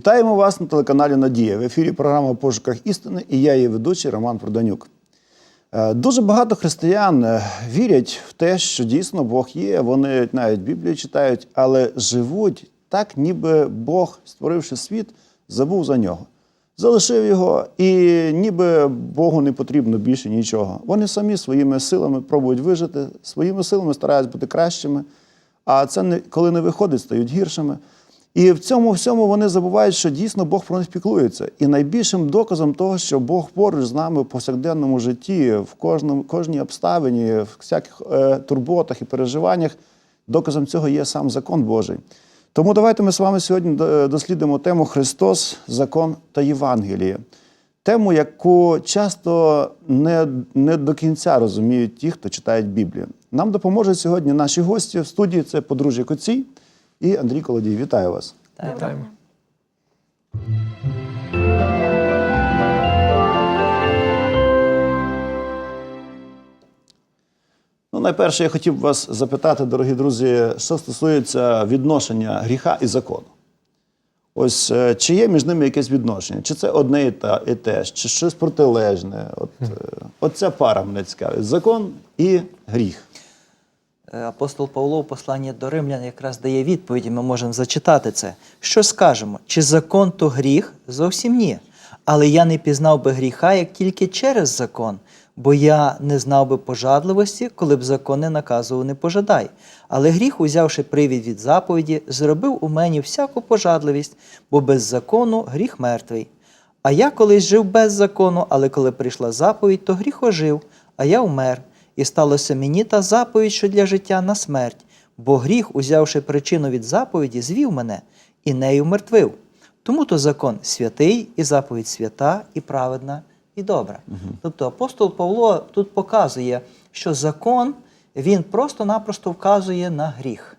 Вітаємо вас на телеканалі Надія. В ефірі програма «В пошуках істини і я її ведучий Роман Проданюк. Е, Дуже багато християн е, вірять в те, що дійсно Бог є. Вони навіть Біблію читають, але живуть так, ніби Бог, створивши світ, забув за нього. Залишив його, і ніби Богу не потрібно більше нічого. Вони самі своїми силами пробують вижити, своїми силами стараються бути кращими, а це коли не виходить, стають гіршими. І в цьому всьому вони забувають, що дійсно Бог про них піклується. І найбільшим доказом того, що Бог поруч з нами в повсякденному житті, в кожному, кожній обставині, в всяких е, турботах і переживаннях, доказом цього є сам закон Божий. Тому давайте ми з вами сьогодні е, дослідимо тему Христос, закон та Євангеліє. Тему, яку часто не, не до кінця розуміють ті, хто читають Біблію. Нам допоможуть сьогодні наші гості в студії це подружжя Коцій і Андрій Колодій. Вітаю вас. Вітаємо. Ну, найперше, я хотів би вас запитати, дорогі друзі, що стосується відношення гріха і закону. Ось е, чи є між ними якесь відношення? Чи це одне і, та, і те ж, чи щось протилежне? От, е, от ця пара мене цікавить. Закон і гріх. Е, Апостол Павло в посланні до римлян якраз дає відповіді, ми можемо зачитати це. Що скажемо? Чи закон то гріх? Зовсім ні. Але я не пізнав би гріха, як тільки через закон, бо я не знав би пожадливості, коли б закон не наказував не пожадай. Але гріх, узявши привід від заповіді, зробив у мені всяку пожадливість, бо без закону гріх мертвий. А я колись жив без закону, але коли прийшла заповідь, то гріх ожив, а я умер. І сталося мені та заповідь, що для життя на смерть, бо гріх, узявши причину від заповіді, звів мене і нею мертвив. Тому то закон святий, і заповідь свята, і праведна, і добра. Тобто апостол Павло тут показує, що закон він просто-напросто вказує на гріх.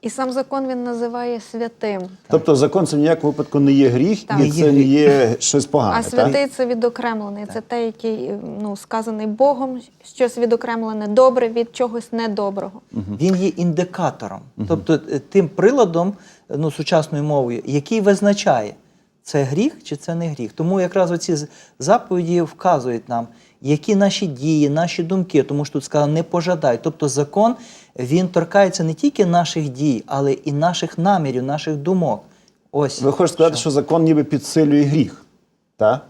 І сам закон він називає святим. Тобто закон це в ніякому випадку не є гріх, Так. і це не є щось погане. А так? святий це відокремлений. Це те, який ну, сказаний Богом, щось відокремлене добре від чогось недоброго. Він є індикатором, тобто е, тим приладом ну, сучасною мовою, який визначає, це гріх чи це не гріх. Тому якраз оці заповіді вказують нам, які наші дії, наші думки, тому що тут сказано не пожадай. Тобто закон він торкається не тільки наших дій, але і наших намірів, наших думок. Ось Ви хочете сказати, що закон ніби підсилює гріх. Так?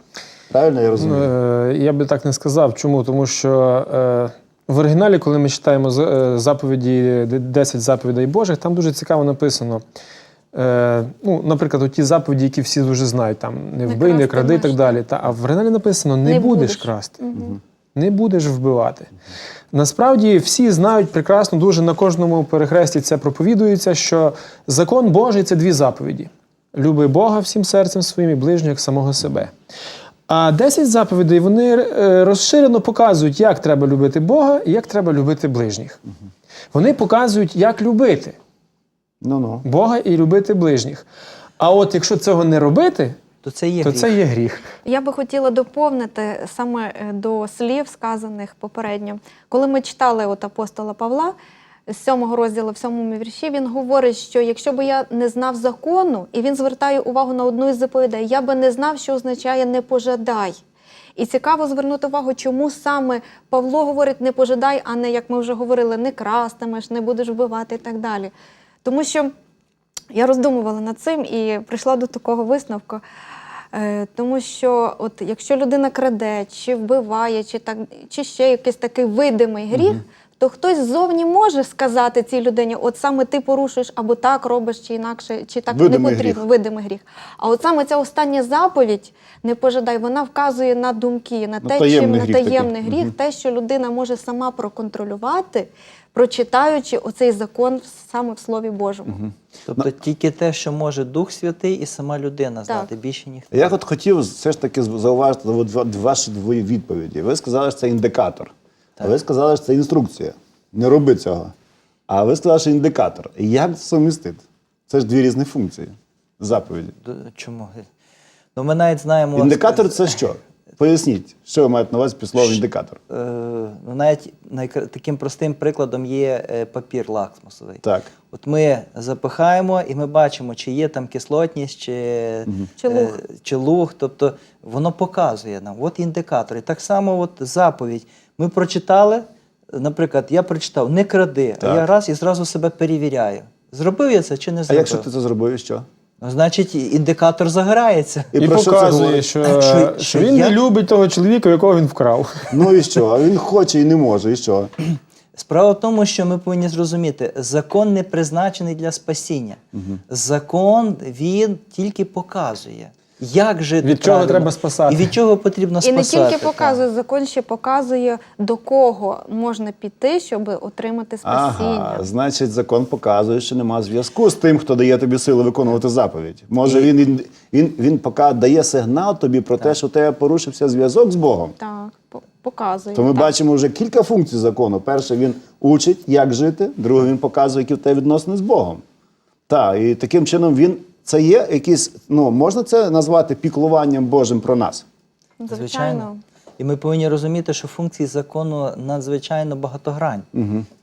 Правильно я розумію? Е, Я би так не сказав. Чому? Тому що е, в оригіналі, коли ми читаємо е, заповіді, 10 заповідей Божих, там дуже цікаво написано. Е, ну, наприклад, ті заповіді, які всі дуже знають, там не вбий, не кради і так далі. Та, а в оригіналі написано: не, Не будеш, будеш. красти, не будеш вбивати. Насправді всі знають прекрасно, дуже на кожному перехресті це проповідується, що закон Божий це дві заповіді: люби Бога всім серцем своїм і ближнього як самого себе. А 10 заповідей вони е, розширено показують, як треба любити Бога і як треба любити ближніх. Вони показують, як любити Ну-ну. Бога і любити ближніх. А от якщо цього не робити, то це є то гріх. це є гріх. Я би хотіла доповнити саме е, до слів, сказаних попередньо. Коли ми читали от апостола Павла з сьомого розділу, в сьомому вірші, він говорить, що якщо б я не знав закону, і він звертає увагу на одну із заповідей, я би не знав, що означає не пожадай. І цікаво звернути увагу, чому саме Павло говорить не пожадай, а не, як ми вже говорили, не крастимеш, не будеш вбивати і так далі. Тому що я роздумувала над цим і прийшла до такого висновку. Е, Тому що, от якщо людина краде, чи вбиває, чи так, чи ще якийсь такий видимий гріх, то хтось ззовні може сказати цій людині, от саме ти порушуєш або так робиш, чи інакше, чи так Видимий не потрібно, гріх. видимий гріх. А от саме ця остання заповідь не пожадай, вона вказує на думки, на На те, чим на гріх такий. таємний гріх, те, що людина може сама проконтролювати, прочитаючи оцей закон саме в Слові Божому. Тобто тільки те, що може Дух Святий і сама людина знати, Так. більше ніхто. Я от хотів все ж таки зауважити ваші дві відповіді. Ви сказали, що це індикатор. А ви сказали, що це інструкція. Не роби цього. А ви сказали, що індикатор. Як це сумістити? Це ж дві різні функції заповіді. Чому? Ну, ми навіть знаємо. Індикатор це що? Поясніть, що ви маєте на увазі під словом індикатор. Е, ну, навіть найкра- таким простим прикладом є е, папір лакмусовий. Так. От ми запихаємо і ми бачимо, чи є там кислотність, чи, Чи луг. е, чи луг. Тобто воно показує нам. От індикатор. І так само от заповідь. Ми прочитали, наприклад, я прочитав не кради, Так. а я раз і зразу себе перевіряю. Зробив я це чи не А зробив? якщо ти це зробив, і що? Ну, значить, індикатор загорається. І І, про що це показує, говорить? що, Що- що, що він я- не любить того чоловіка, якого він вкрав. Ну і що? А він хоче і не може, і що? Справа в тому, що ми повинні зрозуміти, закон не призначений для спасіння. Закон він тільки показує, як жити. Від чого правильно. треба спасати. І від чого потрібно І не тільки так. показує, закон ще показує, до кого можна піти, щоб отримати спасіння. Ага, значить, закон показує, що нема зв'язку з тим, хто дає тобі сили виконувати заповідь. Може, він, він, він, він поки дає сигнал тобі про те, що у тебе порушився зв'язок з Богом. Так, показує. То ми так. бачимо вже кілька функцій закону. Перше, він учить, як жити, друге, він показує, які в тебе відносини з Богом. Так, і таким чином він це є якийсь, ну можна це назвати піклуванням Божим про нас. Звичайно. І ми повинні розуміти, що функції закону надзвичайно багатогрань.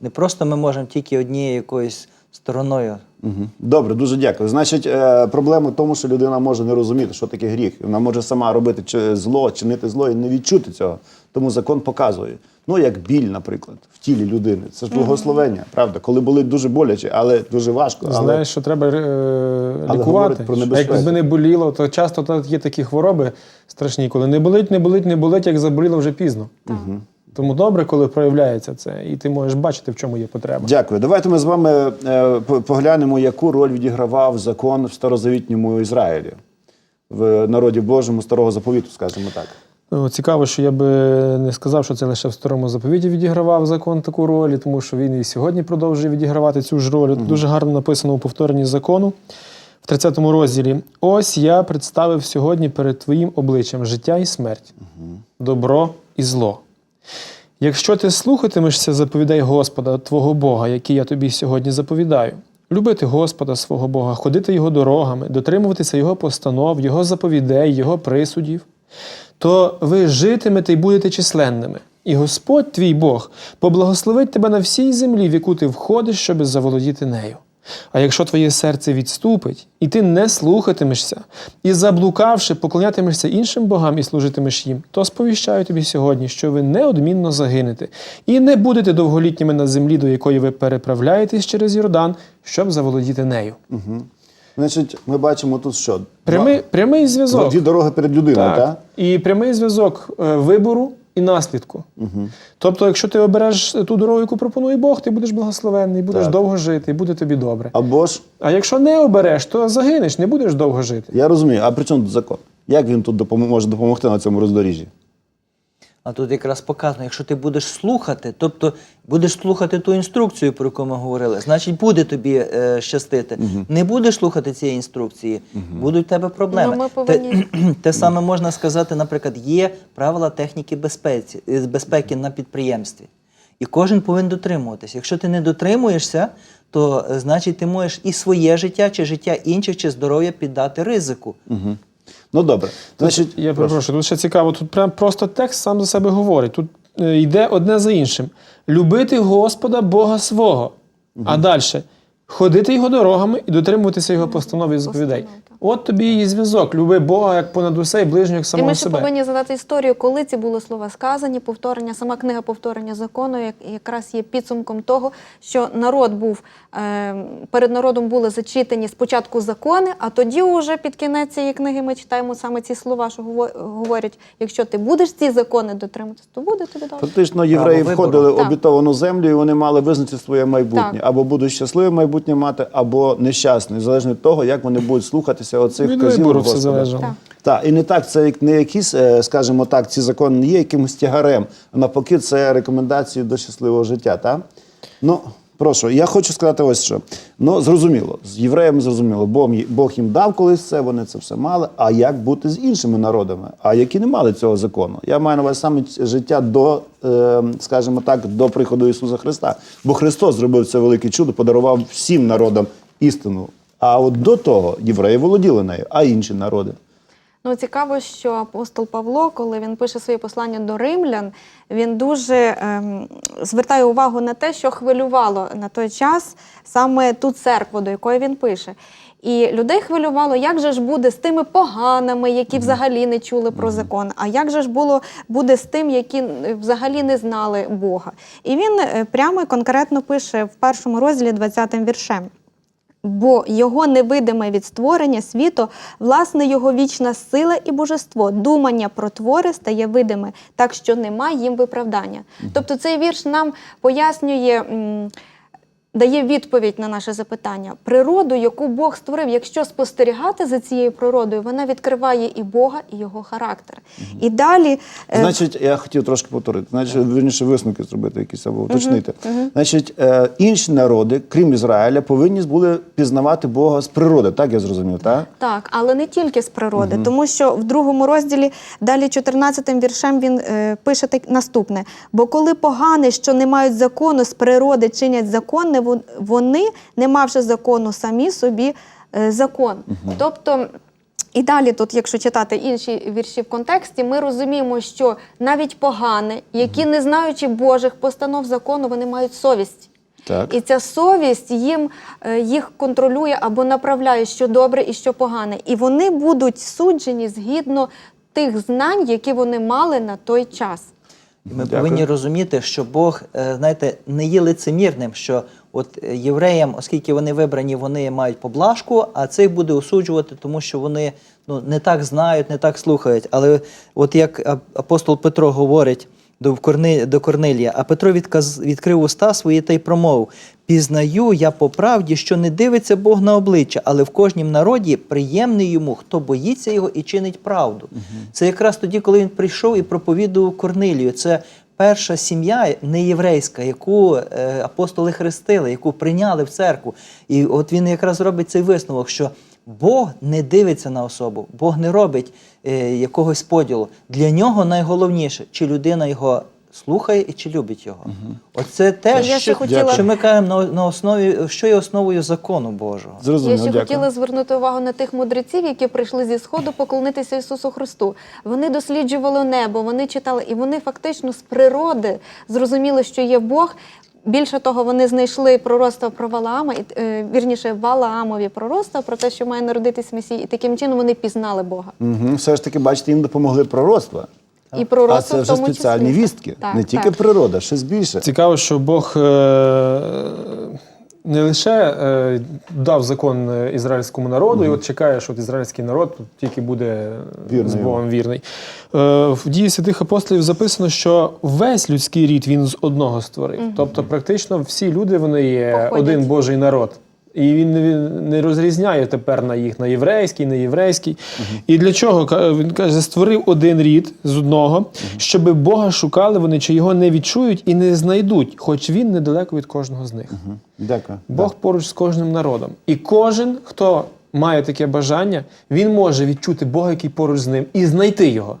Не просто ми можемо тільки однією якоюсь стороною. Мгм. Добре, дуже дякую. Значить, е, проблема в тому, що людина може не розуміти, що таке гріх. Вона може сама робити чи- зло, чинити зло і не відчути цього. Тому закон показує. Ну, як біль, наприклад, в тілі людини. Це ж благословення, правда? Коли болить дуже боляче, але дуже важко. Але Знаєш, що треба е, Але лікувати. про А. Якби не боліло, то часто то є такі хвороби страшні, коли не болить, не болить, не болить, як заболіло вже пізно. Тому добре, коли проявляється це, і ти можеш бачити, в чому є потреба. Дякую. Давайте ми з вами е, поглянемо, яку роль відігравав закон в старозавітньому Ізраїлі, в народі Божому старого заповіту, скажімо так. Ну, Цікаво, що я би не сказав, що це лише в старому заповіті відігравав закон таку роль, тому що він і сьогодні продовжує відігравати цю ж роль. Тут Дуже гарно написано у повторенні закону в 30 му розділі. Ось я представив сьогодні перед твоїм обличчям життя і смерть, добро і зло. Якщо ти слухатимешся заповідей Господа, твого Бога, який я тобі сьогодні заповідаю, любити Господа свого Бога, ходити Його дорогами, дотримуватися Його постанов, Його заповідей, Його присудів, то ви житимете і будете численними. І Господь твій Бог поблагословить тебе на всій землі, в яку ти входиш, щоб заволодіти нею. А якщо твоє серце відступить, і ти не слухатимешся, і заблукавши, поклонятимешся іншим богам і служитимеш їм, то сповіщаю тобі сьогодні, що ви неодмінно загинете, і не будете довголітніми на землі, до якої ви переправляєтесь через Йордан, щоб заволодіти нею. Значить, ми бачимо тут що? Прямий, прямий Два, зв'язок. дві дороги перед людиною, так? Так. І прямий зв'язок е, вибору і наслідку. Тобто, якщо ти обереш ту дорогу, яку пропонує Бог, ти будеш благословенний, будеш Так. довго жити, і буде тобі добре. Або ж, А якщо не обереш, то загинеш, не будеш довго жити. я розумію, а при чому тут закон? Як він тут допом- може допомогти на цьому роздоріжжі? А тут якраз показано, якщо ти будеш слухати, тобто будеш слухати ту інструкцію, про яку ми говорили, значить буде тобі е, щастити. Не будеш слухати цієї інструкції, будуть в тебе проблеми. Ну, ми повинні- Те, те саме можна сказати, наприклад, є правила техніки безпеці, е, безпеки на підприємстві. І кожен повинен дотримуватися. Якщо ти не дотримуєшся, то е, значить ти можеш і своє життя, чи життя інших, чи здоров'я піддати ризику. Ну добре. Значить, Я перепрошую, тут ще цікаво, тут прям просто текст сам за себе говорить. Тут е, йде одне за іншим: любити Господа Бога свого. А далі ходити його дорогами і дотримуватися його постанов і заповідей. От тобі і зв'язок. Люби Бога як понад усе і ближнього як І самого ми ще себе. повинні задати історію, коли ці були слова сказані, повторення, сама книга повторення закону, як якраз є підсумком того, що народ був е, перед народом були зачитані спочатку закони, а тоді, уже під кінець цієї книги, ми читаємо саме ці слова, що гово- говорять: якщо ти будеш ці закони дотримуватися, то буде тобі добре. Фактично, євреї вибору. входили в Так. обітовану землю, і вони мали визначити своє майбутнє. Так. Або будуть щасливе майбутнє мати, або нещасне, залежно від того, як вони будуть слухатися оцих Від вибору все залежало. Так. Так, і не так, це не якісь, е, скажімо так, ці закони не є якимось тягарем, а навпаки, це рекомендації до щасливого життя. Так? Ну, прошу, я хочу сказати ось що. Ну, зрозуміло, з євреями зрозуміло, Бог, їм дав колись це, вони це все мали. А як бути з іншими народами, а які не мали цього закону? Я маю на увазі саме життя до, е, скажімо так, до приходу Ісуса Христа. Бо Христос зробив це велике чудо, подарував всім народам істину. А от до того євреї володіли нею, а інші народи. Ну, цікаво, що апостол Павло, коли він пише своє послання до римлян, він дуже ем, звертає увагу на те, що хвилювало на той час саме ту церкву, до якої він пише. І людей хвилювало, як же ж буде з тими поганими, які взагалі не чули про закон, а як же ж було буде з тим, які взагалі не знали Бога. І він е, прямо і конкретно пише в першому розділі 20 віршем. Бо його невидиме від створення світу, власне, його вічна сила і божество, думання про твори стає видиме, так що нема їм виправдання. Тобто цей вірш нам пояснює. Дає відповідь на наше запитання. Природу, яку Бог створив, якщо спостерігати за цією природою, вона відкриває і Бога, і його характер. І далі е, Значить, я хотів трошки повторити. Значить, вірніше висновки зробити якісь або уточнити. Значить, е, інші народи, крім Ізраїля, повинні були пізнавати Бога з природи. Так я зрозумів, так? Так, але не тільки з природи, тому що в другому розділі, далі 14 віршем, він е, пише так наступне: бо коли погани, що не мають закону, з природи чинять законне, вон- вони, не мавши закону, самі собі е, закон. Тобто. І далі, тут, якщо читати інші вірші в контексті, ми розуміємо, що навіть погани, які не знаючи Божих постанов закону, вони мають совість. Так. І ця совість їм е, їх контролює або направляє, що добре і що погане. І вони будуть суджені згідно тих знань, які вони мали на той час. І Ми Дякую. повинні розуміти, що Бог, е, знаєте, не є лицемірним, що от е, євреям, оскільки вони вибрані, вони мають поблажку, а цих буде осуджувати, тому що вони ну, не так знають, не так слухають. Але от як апостол Петро говорить до, Корни, до Корнилія, а Петро відказ, відкрив уста свої та й промовив: Пізнаю я по правді, що не дивиться Бог на обличчя, але в кожнім народі приємний йому, хто боїться його і чинить правду. Це якраз тоді, коли він прийшов і проповідував Корнилію. Це перша сім'я неєврейська, яку е, апостоли хрестили, яку прийняли в церкву. І от він якраз робить цей висновок, що Бог не дивиться на особу, Бог не робить е, якогось поділу. Для нього найголовніше, чи людина його слухає і чи любить його. Оце те, Я що, хотіла- що ми кажемо на, на основі, що є основою закону Божого. Зрозумів, Я ще дякую. хотіла звернути увагу на тих мудреців, які прийшли зі сходу поклонитися Ісусу Христу. Вони досліджували небо, вони читали, і вони фактично з природи зрозуміли, що є Бог. Більше того, вони знайшли пророцтво про Валаама, і, е, вірніше, Валаамові пророцтва про те, що має народитись Месій, і таким чином вони пізнали Бога. Угу. Все ж таки, бачите, їм допомогли пророцтва. І пророцтво А це в вже тому спеціальні числі. вістки. Так, не тільки так. природа, щось більше. Цікаво, що Бог е, не лише е, дав закон е, ізраїльському народу, і от чекає, що от ізраїльський народ тут тільки буде Вірний з Богом вірний. Е, в дії святих апостолів записано, що весь людський рід він з одного створив. Тобто, практично всі люди вони є Походять. один Божий народ. І він не, розрізняє тепер на їх на єврейський, не єврейський. І для чого він каже, створив один рід з одного, щоб Бога шукали вони, чи його не відчують і не знайдуть, хоч він недалеко від кожного з них. Мгм. Дякую. Бог поруч з кожним народом. І кожен, хто має таке бажання, він може відчути Бога, який поруч з ним, і знайти його.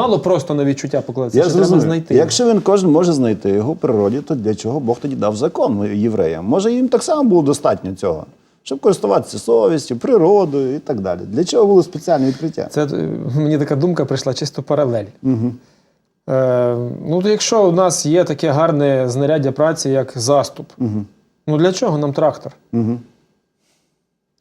Мало просто на відчуття покладатися, ще треба знайти. його. Якщо він кожен може знайти його в природі, то для чого Бог тоді дав закон євреям? Може, їм так само було достатньо цього, щоб користуватися совістю, природою і так далі. Для чого було спеціальне відкриття? Це е, мені така думка прийшла чисто паралель. Е, ну, то якщо у нас є таке гарне знаряддя праці, як заступ, ну для чого нам трактор?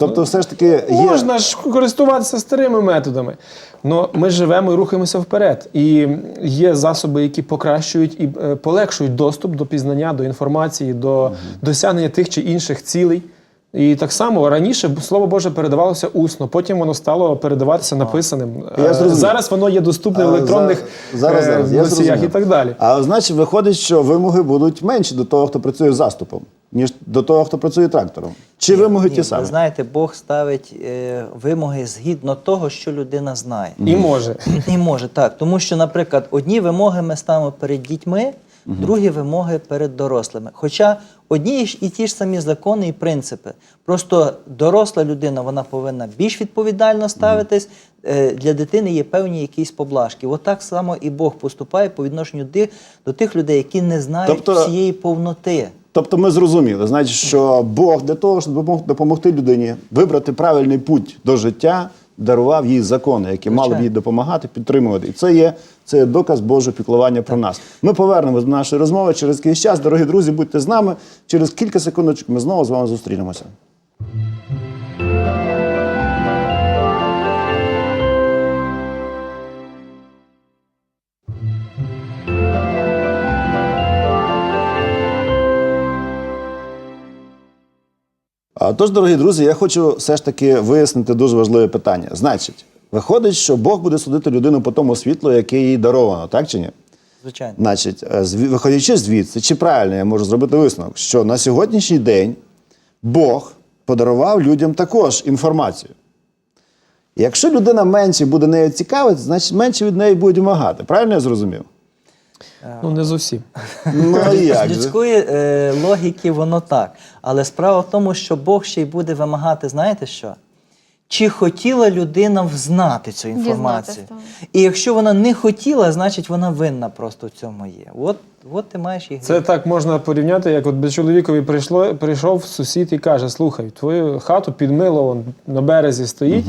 Тобто, все ж таки є. Можна ж користуватися старими методами. Але ми живемо і рухаємося вперед. І є засоби, які покращують і е, полегшують доступ до пізнання, до інформації, до досягнення тих чи інших цілей. І так само раніше слово Боже передавалося усно, потім воно стало передаватися написаним. Я Е. Зараз воно є доступне в електронних за- зараз, е, зараз, носіях зрозумів. і так далі. А значить, виходить, що вимоги будуть менші до того, хто працює з заступом, ніж до того, хто працює трактором. Чи вимоги Ні, ті самі? Ви знаєте, Бог ставить е, вимоги згідно того, що людина знає. І може. І може так. Тому що, наприклад, одні вимоги ми ставимо перед дітьми, другі вимоги перед дорослими. Хоча одні ж і ті ж самі закони і принципи. Просто доросла людина вона повинна більш відповідально ставитись. Е, Для дитини є певні якісь поблажки. От так само і Бог поступає по відношенню до тих людей, які не знають Тобто- всієї повноти. Тобто ми зрозуміли, значить, що Бог для того, щоб допомог- допомогти людині вибрати правильний путь до життя, дарував їй закони, які мали б їй допомагати, підтримувати. І це є, це є доказ Божого піклування про нас. Ми повернемось до нашої розмови через якийсь час. Дорогі друзі, будьте з нами. Через кілька секундочок ми знову з вами зустрінемося. Тож, дорогі друзі, я хочу все ж таки вияснити дуже важливе питання. Значить, виходить, що Бог буде судити людину по тому світлу, яке їй даровано, так чи ні? Звичайно. Значить, е, виходячи звідси, чи правильно я можу зробити висновок, що на сьогоднішній день Бог подарував людям також інформацію. Якщо людина менше буде нею цікавитися, значить менше від неї будуть вимагати. Правильно я зрозумів? Ну, не зовсім. Ну а як З же? людської е, логіки воно так. Але справа в тому, що Бог ще й буде вимагати, знаєте що? Чи хотіла людина взнати цю інформацію? І якщо вона не хотіла, значить вона винна просто в цьому є. От, от ти маєш їх. Це так можна порівняти, як от би чоловікові прийшло, прийшов сусід і каже: слухай, твою хату підмило на березі стоїть,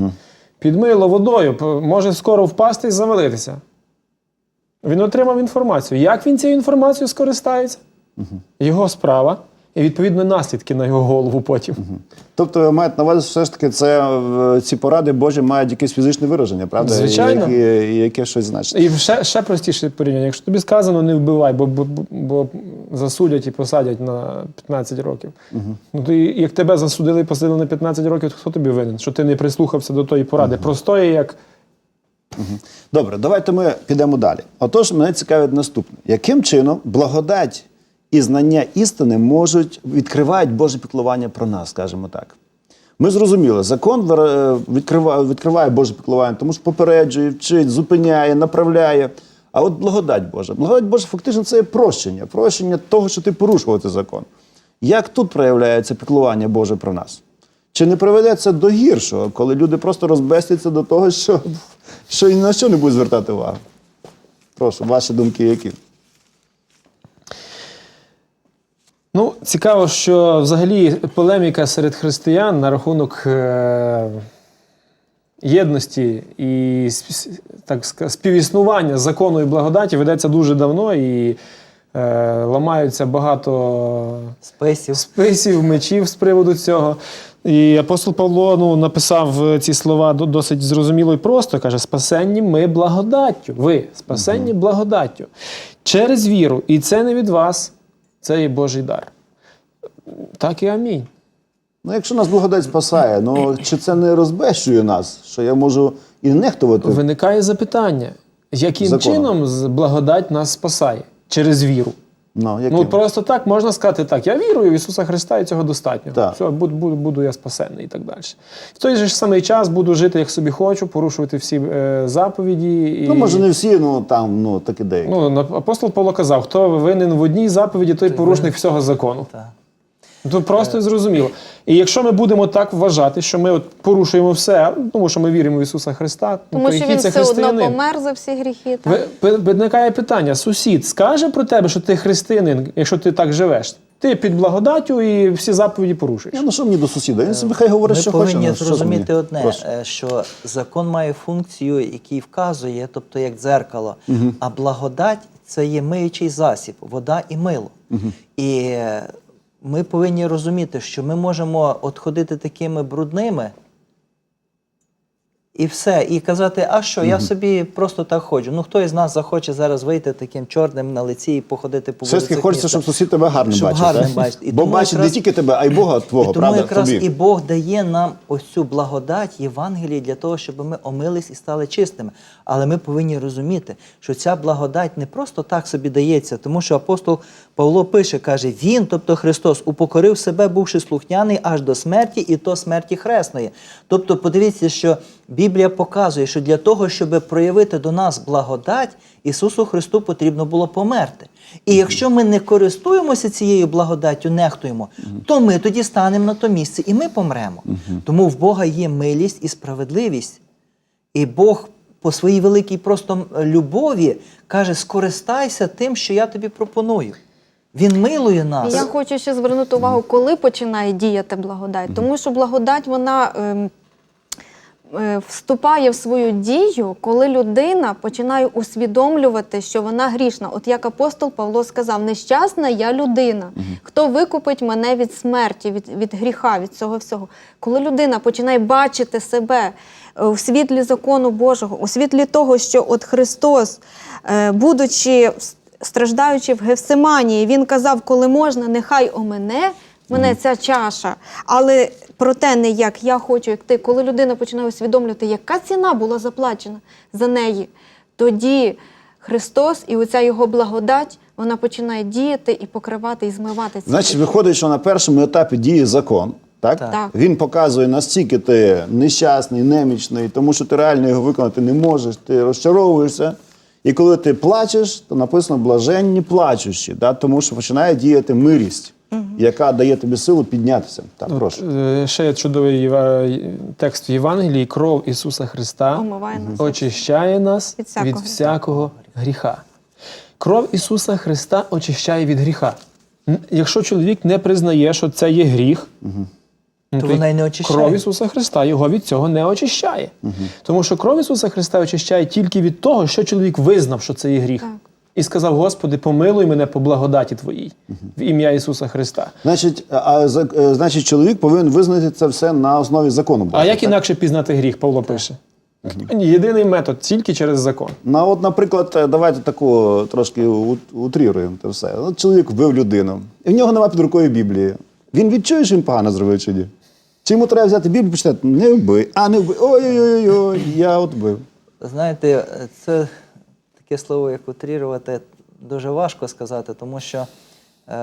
підмило водою, п- може скоро впасти і завалитися. Він отримав інформацію. Як він цією інформацією скористається? Його справа. І відповідно наслідки на його голову потім. Тобто ви маєте на увазі, все ж таки, це ці поради Божі мають якесь фізичне вираження, правда? Звичайно. І, і, і яке щось значить. І ще, ще простіше порівняння. Якщо тобі сказано, не вбивай, бо, бо, бо засудять і посадять на 15 років. Ну, то як тебе засудили і посадили на 15 років, то хто тобі винен? Що ти не прислухався до тої поради? Простої, як Добре, давайте ми підемо далі. Отож, мене цікавить наступне: яким чином благодать і знання істини можуть відкривають Боже піклування про нас, скажімо так. Ми зрозуміли, закон відкриває, відкриває Боже піклування, тому що попереджує, вчить, зупиняє, направляє. А от благодать Божа. Благодать Божа фактично це є прощення, прощення того, що ти порушував цей закон. Як тут проявляється піклування Боже про нас? Чи не приведе це до гіршого, коли люди просто розбестяться до того, що, що ні на що не будуть звертати увагу? Прошу, ваші думки які? Ну, цікаво, що взагалі полеміка серед християн на рахунок е- єдності і так співіснування закону і благодаті ведеться дуже давно і е- ламаються багато Списів. списів, мечів з приводу цього. І апостол Павло ну, написав е, ці слова досить зрозуміло і просто. Каже: спасенні ми благодаттю. Ви спасенні благодаттю. Через віру. І це не від вас, це є Божий дар. Так і амінь. Ну, якщо нас благодать спасає, ну чи це не розбещує нас, що я можу і нехтувати? Виникає запитання, яким Законом. чином благодать нас спасає? Через віру. Ну, яким? Ну просто так можна сказати так. Я вірую в Ісуса Христа і цього достатньо. Так. Все, буду, буду, буду я спасенний і так далі. В той же ж самий час буду жити, як собі хочу, порушувати всі е, заповіді. І... Ну, може, не всі, ну там, ну, таки деякі. Ну, на- апостол Павло казав, хто винен в одній заповіді, той порушник всього закону. Так. То просто зрозуміло. І якщо ми будемо так вважати, що ми от порушуємо все, тому що ми віримо в Ісуса Христа, ну, Тому що він це все одно помер за всі гріхи. Так? Виникає питання: сусід скаже про тебе, що ти християнин, якщо ти так живеш. Ти під благодаттю і всі заповіді порушуєш. Я, ну що мені до сусіда? Він собі хай говорить, Ми що хоче. повинні ну, що зрозуміти одне, Прошу. е, що закон має функцію, який вказує, тобто як дзеркало, а благодать це є миючий засіб, вода і мило. І е, ми повинні розуміти, що ми можемо от ходити такими брудними. І все, і казати, а що, я собі просто так ходжу. Ну хто із нас захоче зараз вийти таким чорним на лиці і походити по Все ж таки хочеться, міста? щоб сусід тебе гарним Щоб бачив. гарним так? бачити. І Бо тому бачить якраз- не тільки тебе, а й Бога твого, і тому правда, якраз тобі. і Бог дає нам ось цю благодать Євангелії для того, щоб ми омились і стали чистими. Але ми повинні розуміти, що ця благодать не просто так собі дається, тому що апостол Павло пише, каже: Він, тобто Христос, упокорив себе, бувши слухняний аж до смерті, і то смерті хресної. Тобто, подивіться, що Біблія показує, що для того, щоб проявити до нас благодать, Ісусу Христу потрібно було померти. І якщо ми не користуємося цією благодаттю, нехтуємо, то ми тоді станемо на то місце і ми помремо. Тому в Бога є милість і справедливість. І Бог по своїй великій просто любові каже: скористайся тим, що я тобі пропоную. Він милує нас. Я хочу ще звернути увагу, коли починає діяти благодать. Тому що благодать, вона ем, вступає в свою дію, коли людина починає усвідомлювати, що вона грішна. От як апостол Павло сказав: нещасна я людина. Хто викупить мене від смерті, від, від гріха, від цього всього? Коли людина починає бачити себе е, у світлі закону Божого, у світлі того, що от Христос, е, будучи страждаючи в Гефсиманії, він казав, коли можна, нехай омене мене ця чаша. Але про те, не як я хочу, як ти. Коли людина починає усвідомлювати, яка ціна була заплачена за неї, тоді Христос і оця його благодать, вона починає діяти і покривати, і змивати ці. Значить, виходить, що на першому етапі діє закон. Так? Так. Так. Він показує, настільки ти нещасний, немічний, тому що ти реально його виконати не можеш, ти розчаровуєшся. І коли ти плачеш, то написано блаженні плачущі, да? тому що починає діяти мирість, яка дає тобі силу піднятися. Так, прошу. Е, Ще є чудовий Єва- текст в Євангелії. Кров Ісуса Христа Омиває нас. очищає нас Від всякого від всякого гріха. Кров Ісуса Христа очищає від гріха. Н- Якщо чоловік не признає, що це є гріх, ну, То вона й не очищає. Кров Ісуса Христа його від цього не очищає. Тому що кров Ісуса Христа очищає тільки від того, що чоловік визнав, що це є гріх. Так. І сказав: Господи, помилуй мене по благодаті Твоїй в ім'я Ісуса Христа. Значить, а, е, значить, чоловік повинен визнати це все на основі закону. А як так? інакше пізнати гріх, Павло пише? Єдиний метод тільки через закон. Ну, от, наприклад, е, давайте таку трошки утріруємо це все. От чоловік вбив людину, і в нього немає під рукою Біблії. Він відчує, що він погано зробив чи ні? Чи йому треба взяти Біблію і почитати? Не вбий, а не вбий. Ой-ой-ой, я от вбив. Знаєте, це таке слово, як утрірувати, дуже важко сказати, тому що е,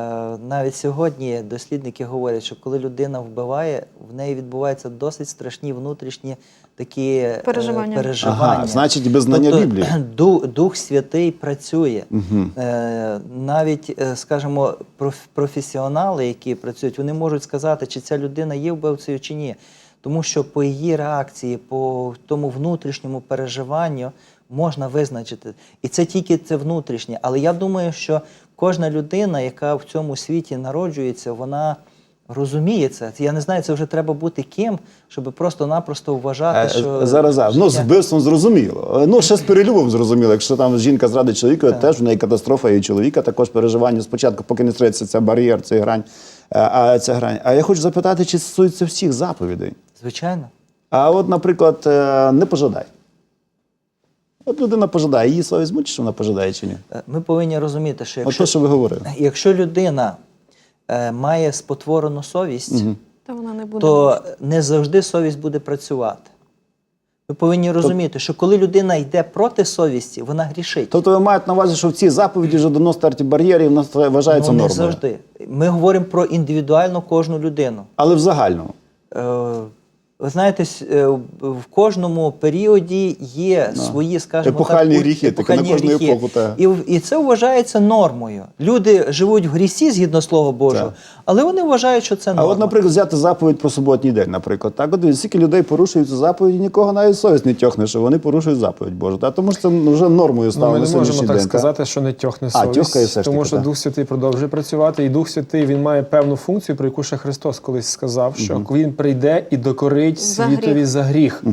навіть сьогодні дослідники говорять, що коли людина вбиває, в неї відбуваються досить страшні внутрішні такі е, Переживання. переживання. Ага, значить, без знання Тобто, Біблії. Дух, Дух Святий працює. Е, навіть, е, скажімо, проф- професіонали, які працюють, вони можуть сказати, чи ця людина є вбивцею чи ні. Тому що по її реакції, по тому внутрішньому переживанню можна визначити. І це тільки це внутрішнє. Але я думаю, що кожна людина, яка в цьому світі народжується, вона розуміє це. Я не знаю, це вже треба бути ким, щоб просто-напросто вважати, Е, що Зараз, зараз. Ну, з вбивством зрозуміло. Е, Ну, ще з перелюбом зрозуміло. Якщо там жінка зрадить чоловіка, теж в неї катастрофа і чоловіка також переживання спочатку, поки не створиться ця бар'єр, ця грань. Е, А, ця грань. А я хочу запитати, чи стосується всіх заповідей? Звичайно. А от, наприклад, не пожадай. От людина пожадає, її совість мучить, що вона пожадає чи ні? Е, Ми повинні розуміти, що От якщо, те, що ви говорили. якщо людина е, має спотворену совість, Та вона не буде. то не завжди совість буде працювати. Ми повинні розуміти, що коли людина йде проти совісті, вона грішить. Тобто ви маєте на увазі, що в цій заповіді вже давно старті бар'єри, і в нас це вважається ну, не нормою. завжди. Ми говоримо про індивідуально кожну людину. Але в загальному. Е, ви знаєте, е, в кожному періоді є свої, скажімо Епохальні так, гріхи, таке на кожну гріхи. епоху, так. І, в- і це вважається нормою. Люди живуть в грісі згідно Слова Божого, Так. але вони вважають, що це А от, наприклад, взяти заповідь про суботній день, наприклад. Так, от скільки людей порушують цю заповідь, і нікого навіть совість не тьохне, що вони порушують заповідь Божу. Так? Тому що це вже нормою Ну, ми не можемо так день. сказати, що не тьохне А, совість, тьохкає все тому таки, що так. Дух Святий продовжує працювати, і Дух Святий він має певну функцію, про яку ще Христос колись сказав, що він прийде і докорить За світові гріх. за гріх.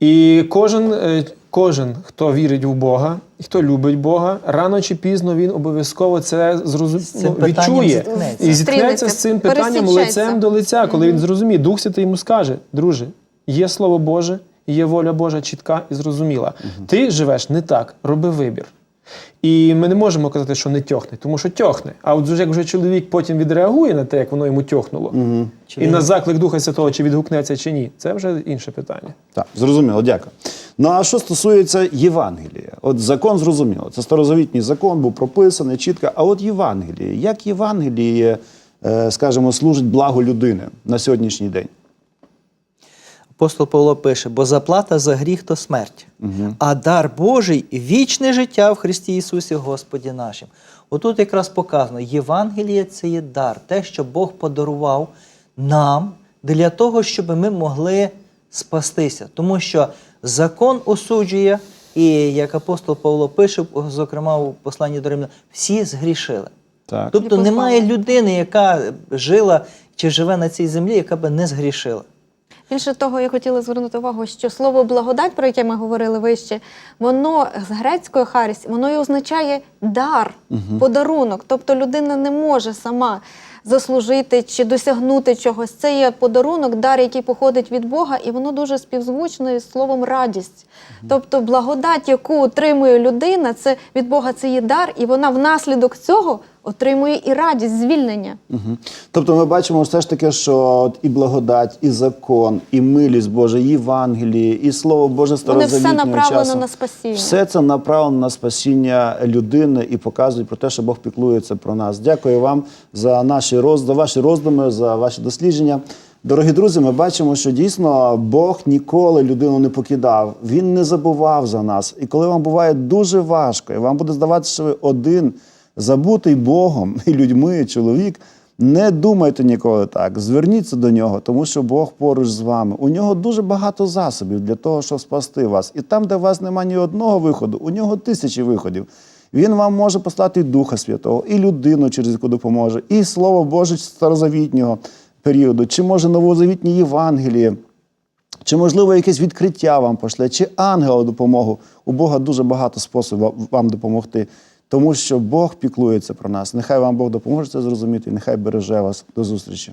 І кожен, е, кожен, хто вірить в Бога і хто любить Бога, рано чи пізно він обов'язково це зрозум... цим ну, відчує зіткнеться. і зіткнеться з цим питанням лицем до лиця, коли він зрозуміє. Дух Святий йому скаже: друже, є слово Боже, є воля Божа чітка і зрозуміла. Ти живеш не так, роби вибір. І ми не можемо казати, що не тьохне, тому що тьохне. А от як вже чоловік потім відреагує на те, як воно йому тьохнуло, Чи і на заклик Духа Святого, чи відгукнеться, чи ні, це вже інше питання. Так, зрозуміло, дякую. Ну а що стосується Євангелія? От закон зрозуміло, це старозавітній закон був прописаний чітко. А от Євангеліє, як Євангеліє, е, скажімо, служить благу людини на сьогоднішній день? Апостол Павло пише: бо заплата за гріх то смерть, а дар Божий вічне життя в Христі Ісусі Господі нашим. Отут якраз показано, Євангеліє це є дар, те, що Бог подарував нам для того, щоб ми могли спастися. Тому що закон осуджує, і як апостол Павло пише, зокрема у посланні до Римлян, всі згрішили. Так. Тобто немає людини, яка жила чи живе на цій землі, яка би не згрішила. Більше того, я хотіла звернути увагу, що слово благодать, про яке ми говорили вище, воно з грецької харіс, воно і означає дар, подарунок. Тобто людина не може сама заслужити чи досягнути чогось. Це є подарунок, дар, який походить від Бога, і воно дуже співзвучно із словом радість. Тобто, благодать, яку отримує людина, це від Бога це є дар, і вона внаслідок цього отримує і радість, звільнення. Мгм. Тобто ми бачимо все ж таки, що от і благодать, і закон, і милість Божа, і Євангеліє, і Слово Боже Вони старозавітнього все направлено часу. на спасіння. Все це направлено на спасіння людини і показує про те, що Бог піклується про нас. Дякую вам за наші роз... за ваші роздуми, за ваші дослідження. Дорогі друзі, ми бачимо, що дійсно Бог ніколи людину не покидав. Він не забував за нас. І коли вам буває дуже важко, і вам буде здаватися, що ви один забутий Богом і людьми, і чоловік. Не думайте ніколи так. Зверніться до нього, тому що Бог поруч з вами. У нього дуже багато засобів для того, щоб спасти вас. І там, де у вас немає ні одного виходу, у нього тисячі виходів. Він вам може послати і Духа Святого, і людину, через яку допоможе, і Слово Боже старозавітнього періоду, чи може новозавітні Євангеліє. Чи, можливо, якесь відкриття вам пошле, чи ангела допомогу. У Бога дуже багато способів вам допомогти, тому що Бог піклується про нас. Нехай вам Бог допоможе це зрозуміти, і нехай береже вас. До зустрічі.